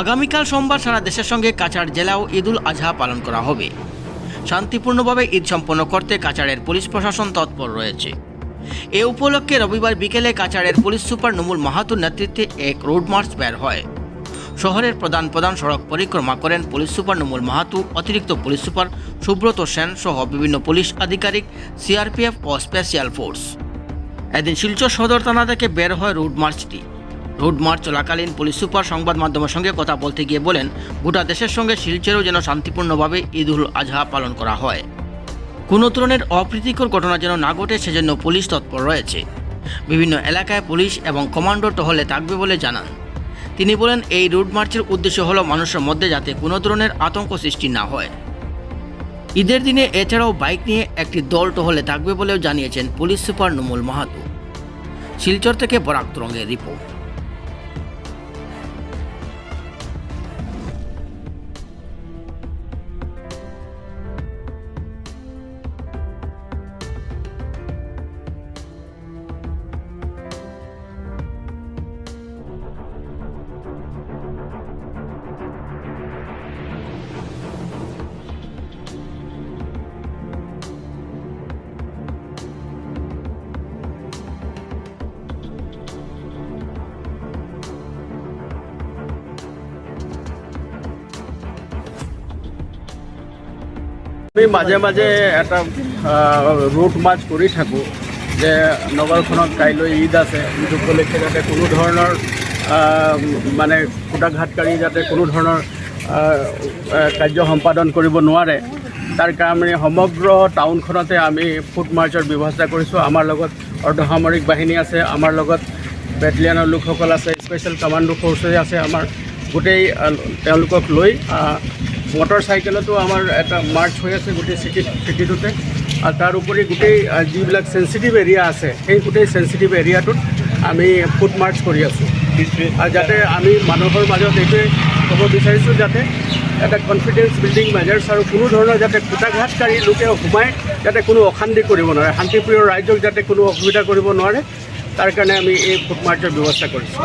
আগামীকাল সোমবার সারা দেশের সঙ্গে কাছাড় জেলাও ঈদুল আজহা পালন করা হবে। শান্তিপূর্ণভাবে ঈদ সম্পন্ন করতে কাছাড়ের পুলিশ প্রশাসন তৎপর রয়েছে। এ উপলক্ষে রবিবার বিকেলে কাছাড়ের পুলিশ সুপার নুমুল মাহাতুর নেতৃত্বে এক রোড মার্চ বের হয়। শহরের প্রধান প্রধান সড়ক পরিক্রমা করেন পুলিশ সুপার নুমুল মাহাতু, অতিরিক্ত পুলিশ সুপার সুব্রত সেন সহ বিভিন্ন পুলিশ আধিকারিক, সিআরপিএফ ও স্পেশাল ফোর্স। এদিন শিলচর সদর থানা থেকে বের হয় রোড মার্চটি। রোড মার্চ চলাকালীন পুলিশ সুপার সংবাদ মাধ্যমের সঙ্গে কথা বলতে গিয়ে বলেন, গোটা দেশের সঙ্গে শিলচরেও যেন শান্তিপূর্ণভাবে ঈদ উল আজহা পালন করা হয়। কোনো ধরনের অপ্রীতিকর ঘটনা যেন না ঘটে সেজন্য পুলিশ তৎপর রয়েছে। বিভিন্ন এলাকায় পুলিশ এবং কমান্ডো টহলে থাকবে বলে জানান। তিনি বলেন, এই রুট মার্চের উদ্দেশ্য হলো মানুষের মধ্যে যাতে কোনো ধরনের আতঙ্ক সৃষ্টি না হয়। ঈদের দিনে এছাড়াও বাইক নিয়ে একটি দল টহলে থাকবে বলেও জানিয়েছেন পুলিশ সুপার নুমুল মাহাতো। শিলচর থেকে বরাক তরঙ্গের রিপোর্ট। আমি মাজে মাজে এটা ৰুট মাৰ্চ কৰি থাকোঁ যে নগৰখনত কাইলৈ ঈদ আছে। ঈদ উপলক্ষে যাতে কোনো ধৰণৰ মানে কুটাঘাতকাৰী যাতে কোনো ধৰণৰ কাৰ্য সম্পাদন কৰিব নোৱাৰে। তাৰ কাৰণে সমগ্ৰ টাউনখনতে আমি ফুট মাৰ্চৰ ব্যৱস্থা কৰিছোঁ। আমাৰ লগত অৰ্ধসামৰিক বাহিনী আছে, আমাৰ লগত বেটেলিয়ানৰ লোকসকল আছে স্পেচিয়েল কামাণ্ডো ফ'ৰ্চে আছে। আমাৰ গোটেই তেওঁলোকক লৈ মটৰ চাইকেলতো আমাৰ এটা মাৰ্চ হৈ আছে গোটেই চিটি চিটিটোতে আৰু তাৰ উপৰি গোটেই যিবিলাক চেঞ্চিটিভ এৰিয়া আছে, সেই গোটেই চেঞ্চিটিভ এৰিয়াটোত আমি ফুট মাৰ্চ কৰি আছোঁ। আৰু যাতে আমি মানুহৰ মাজত এইটোৱে ক'ব বিচাৰিছোঁ যাতে এটা কনফিডেন্স বিল্ডিং মেজাৰ্ছ আৰু কোনো ধৰণৰ যাতে কুটাঘাতকাৰী লোকে সোমাই যাতে কোনো অশান্তি কৰিব নোৱাৰে, শান্তিপ্ৰিয় ৰাইজক যাতে কোনো অসুবিধা কৰিব নোৱাৰে, তাৰ কাৰণে আমি এই ফুট মাৰ্চৰ ব্যৱস্থা কৰিছোঁ।